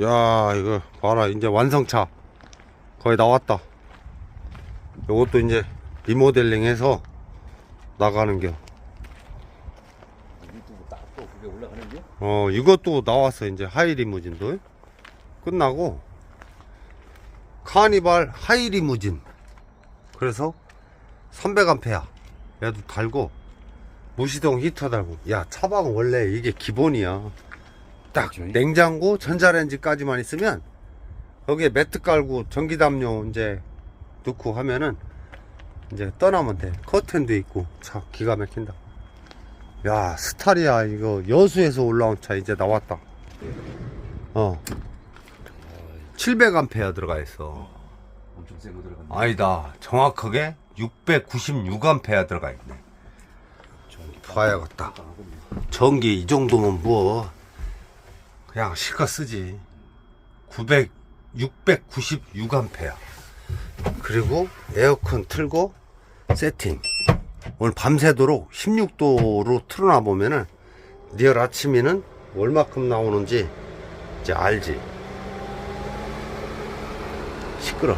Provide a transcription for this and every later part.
야 이거 봐라. 이제 완성차 거의 나왔다. 요것도 이제 리모델링 해서 나가는겨. 유튜브 딱또 그게 올라가는 게? 어 이것도 나왔어 이제 하이 리무진도. 끝나고 카니발 하이 리무진. 그래서 300A 얘도 달고 무시동 히터 달고. 야 차박은 원래 이게 기본이야 딱? 냉장고 전자레인지까지만 있으면 거기에 매트 깔고 전기담요 이제 넣고 하면은 이제 떠나면 돼. 커튼도 있고. 참 기가 막힌다. 야 스타리아 이거 여수에서 올라온 차 이제 나왔다. 어. 700A 들어가 있어. 엄청 세고 들어갔네. 아니다. 정확하게 696A 들어가 있네. 봐야겠다. 전기 이 정도면 뭐 그냥 실컷 쓰지. 900 696A 그리고 에어컨 틀고 세팅. 오늘 밤새도록 16도로 틀어놔 보면은 내일 아침에는 얼마큼 나오는지 이제 알지. 시끄러.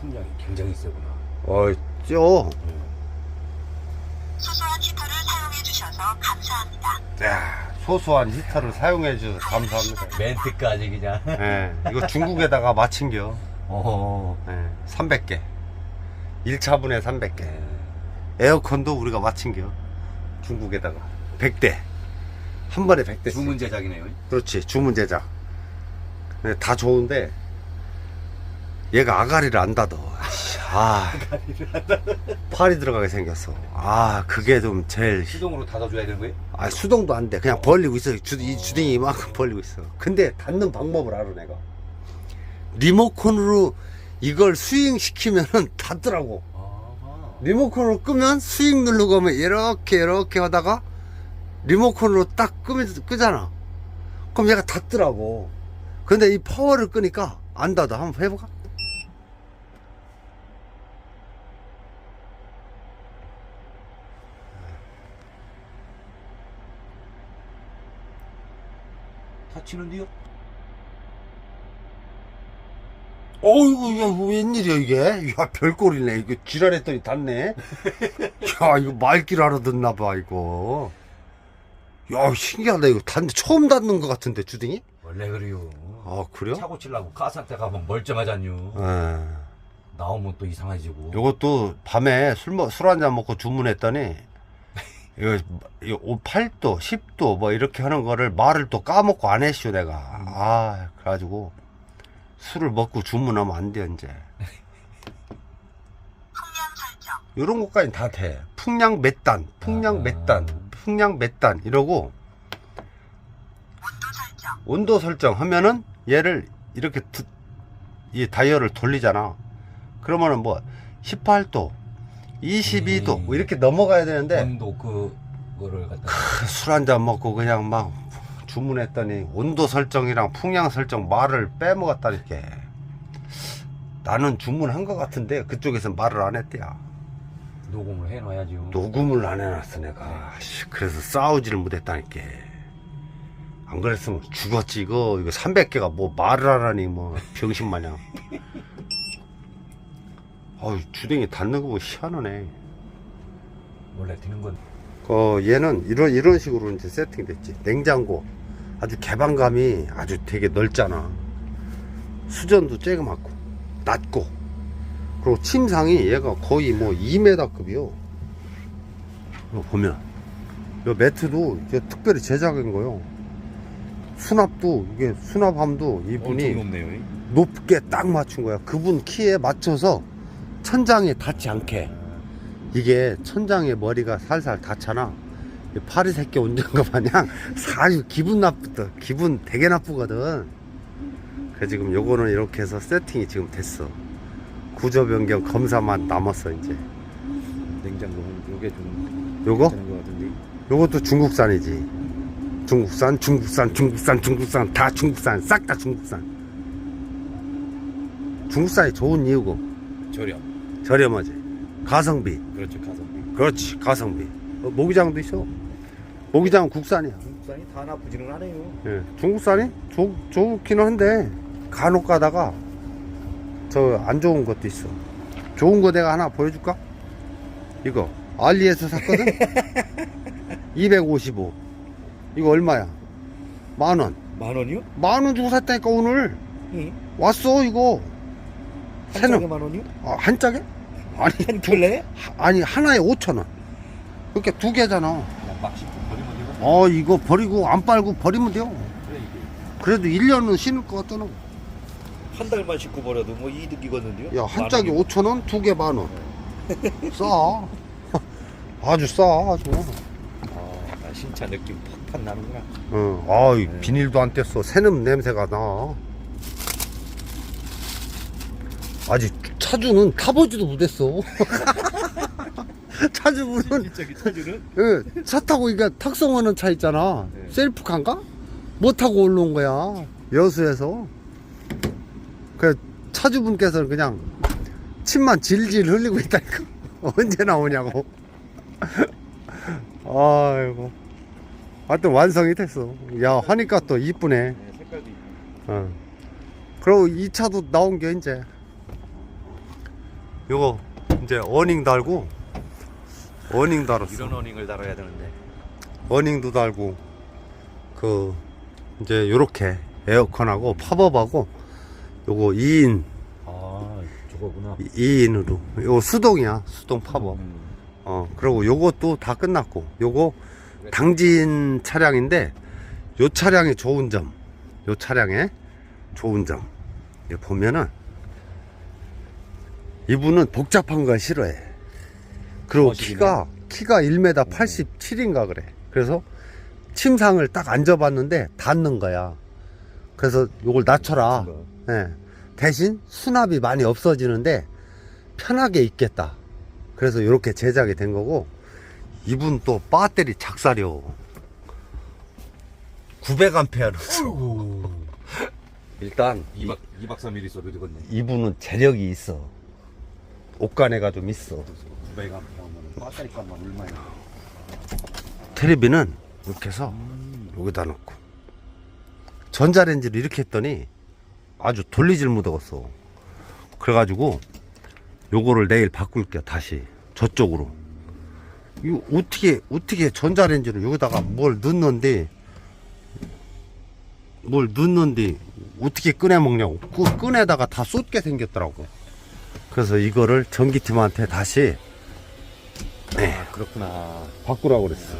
풍량이 굉장히 세구나. 어이 쪄. 소소한 히터를 사용해 주셔서 감사합니다. 야, 소소한 히터를 사용해 주셔서 감사합니다. 멘트까지 그냥. 예, 이거 중국에다가 마친겨. 어. 예, 300개. 1차분에 300개. 에어컨도 우리가 마친겨 중국에다가 100대. 한 번에 100대 주문 제작이네요. 그렇지 주문 제작. 네, 다 좋은데 얘가 아가리를 안 아이씨, 아 팔이 들어가게 생겼어. 아 그게 좀 제일 시동으로 닫아줘야 되는 거예요? 아 수동도 안 돼. 그냥 벌리고 있어. 주, 이 주둥이 이만큼 벌리고 있어. 근데 닫는 방법을 알아 내가. 리모컨으로 이걸 스윙 시키면은 닫더라고. 아. 리모컨으로 끄면 스윙 누르고 하면 이렇게 이렇게 하다가 리모컨으로 딱 끄면 끄잖아. 그럼 얘가 닫더라고. 근데 이 파워를 끄니까 안 닫아. 한번 해볼까? 닫히는데요? 어이구, 야, 이거 웬일이야, 이게? 야, 별꼴이네. 이거 지랄했더니 닿네. 야, 이거 말길 알아듣나봐, 이거. 야, 신기하다. 이거 닿는데 처음 닿는 것 같은데, 주둥이? 원래 그래요. 아, 그래요? 차고 치려고 가산대 가면 멀쩡하잖요. 예. 나오면 또 이상해지고. 요것도 밤에 술, 먹, 술 한잔 먹고 주문했더니, 이거, 이거 8도, 10도 뭐 이렇게 하는 거를 말을 또 까먹고 안 했슈, 내가. 아, 그래가지고, 술을 먹고 주문하면 안 돼, 이제. 풍량 설정. 요런 것까지 다 돼. 풍량 몇 단, 풍량 아. 몇 단, 풍량 몇 단, 이러고, 온도 설정. 온도 설정 하면은 얘를 이렇게 두- 이 다이얼을 돌리잖아. 그러면은 뭐 18도, 22도 음. 뭐 이렇게 넘어가야 되는데 온도 그거를 갖다. 술 한 잔 먹고 그냥 막 주문했더니 온도 설정이랑 풍량 설정 말을 빼먹었다니까. 나는 주문한 것 같은데 그쪽에서 말을 안 했대야. 녹음을 해놔야죠. 녹음을 안 해놨어 내가. 씨, 그래서 싸우지를 못했다니까. 안 그랬으면 죽었지 이거 이거 300개가 뭐 말을 하라니 뭐 병신 마냥. 어우 주댕이 닿는 거 보면 희한하네. 원래 드는 건. 어 얘는 이런 이런 식으로 이제 세팅됐지. 냉장고 아주 개방감이 아주 되게 넓잖아. 수전도 쬐그맣고 낮고 그리고 침상이 얘가 거의 뭐 2m급이요. 이거 보면 이 매트도 이게 특별히 제작한 거요. 수납도 이게 수납함도 이분이 높네요. 높게 딱 맞춘 거야. 그분 키에 맞춰서 천장에 닿지 않게. 이게 천장에 머리가 살살 닿잖아. 이 파리 새끼 운전거 마냥 사실 기분 나쁘다. 기분 되게 나쁘거든. 그래서 지금 요거는 이렇게 해서 세팅이 지금 됐어. 구조 변경 검사만 남았어 이제. 냉장고 요게 좀 요거? 요것도 중국산이지. 중국산, 중국산, 중국산, 중국산, 다 중국산, 싹 다 중국산. 중국산이 좋은 이유고 저렴. 저렴하지. 가성비. 그렇죠 가성비. 그렇지, 가성비. 어, 모기장도 있어. 모기장은 국산이야. 중국산이 다 나쁘지는 않아요. 예, 중국산이 좋, 좋기는 한데 간혹 가다가 저 안 좋은 것도 있어. 좋은 거 내가 하나 보여줄까? 이거 알리에서 샀거든? 255. 이거 얼마야? 만 원. 만 원이요? 만 원 주고 샀다니까 오늘. 예. 왔어 이거. 한 새는 짝에 만 원이요? 아, 한 짝에? 아니 한 켤레? 하- 아니 하나에 5천 원. 그러니까 두 개잖아. 그냥 막 씹고 버리면 되고. 어 이거 버리고 안 빨고 버리면 돼요. 그래 이게. 그래도 1년은 신을 것 같더라. 한 달만 씻고 버려도 뭐 이득이거든요. 야, 한 원이면. 5천 원, 두 개 만 원. 싸. 아주 싸, 아주. 아, 신차 느낌 팍팍 나는구나. 어, 아, 이 비닐도 안 뗐어. 새는 냄새가 나. 아직 차주는 타보지도 못했어. 차주분은 저기 차주는 예, 차 타고 이게 탁송하는 차 있잖아. 네. 셀프카인가? 못 타고 올라온 거야. 여수에서. 그 차주분께서는 그냥 침만 질질 흘리고 있다니까. 언제 나오냐고. 아이고. 하여튼 완성이 됐어. 야, 하니까 또 이쁘네. 네, 색깔도 있고. 어. 그리고 이 차도 나온 게 이제 요거 이제 어닝 달고 어닝 달았어. 이런 어닝을 달아야 되는데. 어닝도 달고 그 이제 요렇게 에어컨하고 팝업하고 요거 2인 아 저거구나. 2인으로 요거 수동이야 수동 팝업 음. 어 그리고 요것도 다 끝났고 요거 당진 차량인데 요 차량의 좋은 점요 차량의 좋은 점 보면은 이분은 복잡한 걸 싫어해 그리고 멋지네. 키가 키가 1m 87인가 그래 그래서 침상을 딱 앉아봤는데 닿는 거야 그래서 요걸 낮춰라 예. 대신 수납이 많이 없어지는데 편하게 있겠다. 그래서 이렇게 제작이 된 거고 이분 또 배터리 작살이요. 900암페어로. 일단 2박 2박 3일 있어도 되겠네. 이분은 재력이 있어. 옷가네가 좀 있어. 900원 하면 배터리 값만 얼마야? 테레비는 이렇게 해서 여기다 놓고. 전자레인지를 이렇게 했더니 아주 돌리질 못하겠어. 그래가지고 요거를 내일 바꿀게요 다시. 저쪽으로. 이거 어떻게 어떻게 전자레인지를 여기다가 뭘 넣는데 뭘 넣는데 어떻게 꺼내 먹냐고. 그 꺼내다가 다 쏟게 생겼더라고 그래서 이거를 전기팀한테 다시 아 그렇구나. 바꾸라고 그랬어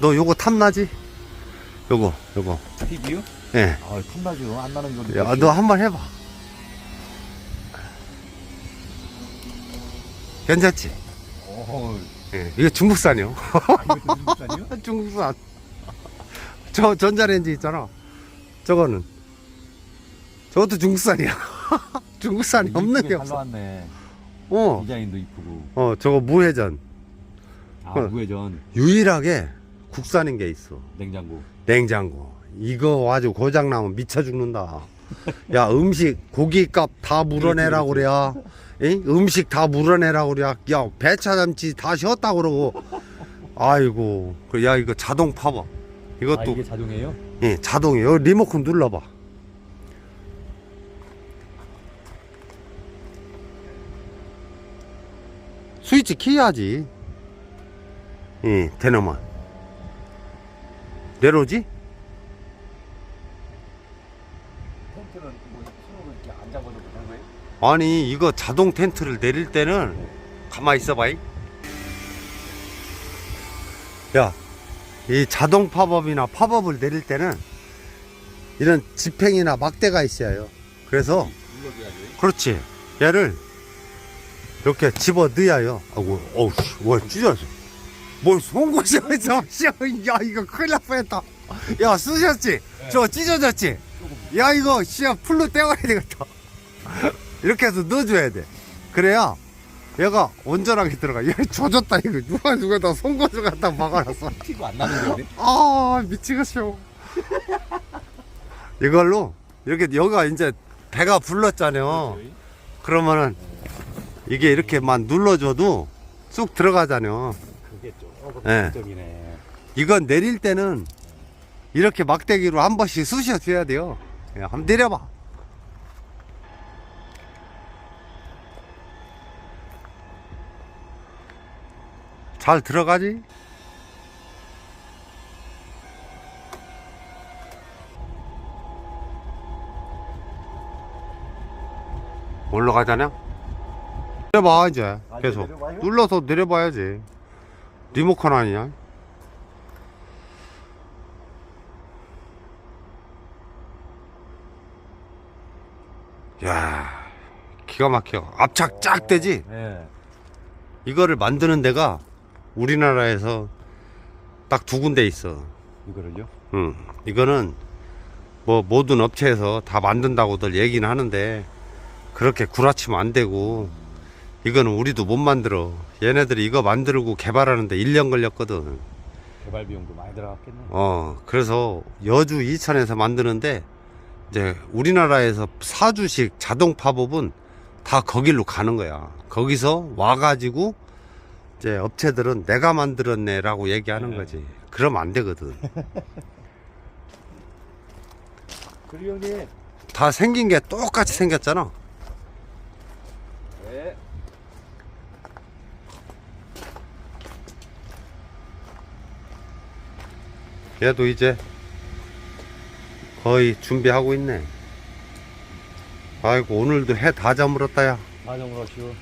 너 요거 탐나지? 요거 요거 TV요? 예. 아 탐나죠. 안 나는 건. 야, 너 한 번 해봐. 괜찮지? 어. 예. 이거 중국산이요. 이것도 중국산이요? 중국산. 저 전자레인지 있잖아. 저거는. 저것도 중국산이야. 중국산이 없는 게잘 없어. 나왔네. 어. 디자인도 이쁘고. 어, 저거 무회전. 아 어. 무회전 유일하게 국산인 게 있어. 냉장고. 냉장고. 이거 아주 고장 나면 미쳐 죽는다. 야 음식 고기값 다 물어내라고 그래야. 에? 음식 다 물어내라고 그래야. 야 배차잠치 다 쉬었다 그러고. 아이고. 그, 야 이거 자동. 아 이것도 이게 자동이에요? 예, 자동이에요. 리모컨 눌러봐. 스위치 키야지. 예, 되너만. 내려오지? 텐트는 뭐 손으로 이렇게 안 잡아도 되는 거예요? 아니 이거 자동 텐트를 내릴 때는 가만히 있어봐이 야이 자동 팝업이나 팝업을 내릴 때는 이런 지팽이나 막대가 있어요 그래서 눌러줘야죠. 그렇지 얘를 이렇게 집어 넣어야요 아이고 어우 뭘 찢어져 뭘 송곳이 어디서 야 이거 큰일 날 뻔했다. 야 쓰셨지? 저 찢어졌지? 야 이거 씨야 풀로 떼어야 되겠다. 이렇게 해서 넣어줘야 돼. 그래야 얘가 온전하게 들어가. 얘 젖었다 이거. 누가 누가 다 송곳을 갖다 막아놨어. 티도 안 나는 거네. 아 미치겠어. 이걸로 이렇게 여기가 이제 배가 불렀잖아요. 그러면은 이게 이렇게만 눌러줘도 쑥 들어가잖아요 그게 조금 예. 점이네. 이건 내릴 때는 이렇게 막대기로 한 번씩 쑤셔줘야 돼요. 야, 한번 내려봐. 잘 들어가지? 올라가자냐? 내려봐 이제 아, 계속 내려봐요? 눌러서 내려봐야지 리모컨 아니냐? 야 기가 막혀 압착 쫙 되지? 예. 이거를 만드는 데가 우리나라에서 딱 두 군데 있어 이거를요? 응. 이거는 뭐 모든 업체에서 다 만든다고들 얘기는 하는데 그렇게 구라치면 안 되고 이거는 우리도 못 만들어. 얘네들이 이거 만들고 개발하는데 1년 걸렸거든. 개발 비용도 많이 들어갔겠네. 어, 그래서 여주 이천에서 만드는데 이제 우리나라에서 사주식 자동 팝업은 다 거길로 가는 거야. 거기서 와가지고 이제 업체들은 내가 만들었네라고 얘기하는 네. 거지. 그러면 안 되거든. 그리고 형님. 다 생긴 게 똑같이 생겼잖아. 네. 얘도 이제 거의 준비하고 있네. 아이고 오늘도 해 다 저물었다 야. 반영을 하시오.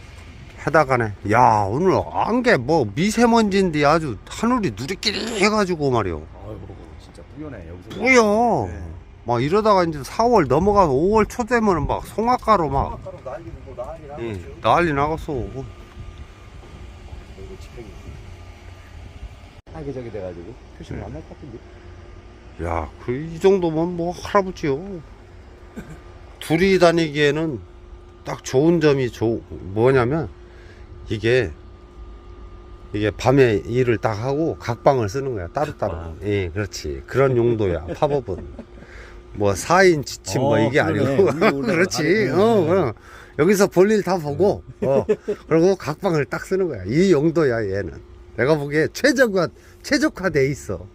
해다 가네. 야 오늘 안개 뭐 미세먼지인데 아주 하늘이 누리끼리 해가지고 말이요. 아이고 진짜 뿌연해 여기서. 뭐야. 네. 막 이러다가 이제 4월 넘어가서 5월 초 되면 막 송화가루 막 아까로 난리는 뭐 난리 나고 예, 난리 나갔어. 하게 저기 돼가지고 표시를 네. 안날 것 같은데. 야, 그 이 정도면 뭐 할아버지요. 둘이 다니기에는 딱 좋은 점이 조, 뭐냐면 이게 이게 밤에 일을 딱 하고 각방을 쓰는 거야 따로따로. 각방. 예, 그렇지. 그런 용도야. 팝업은. 뭐 4인 지침 뭐 어, 이게 그러네. 아니고. 그렇지. 아래- 어, 그럼 여기서 볼일 다 보고 어. 그리고 각방을 딱 쓰는 거야. 이 용도야, 얘는. 내가 보기에 최적화 최적화돼 있어.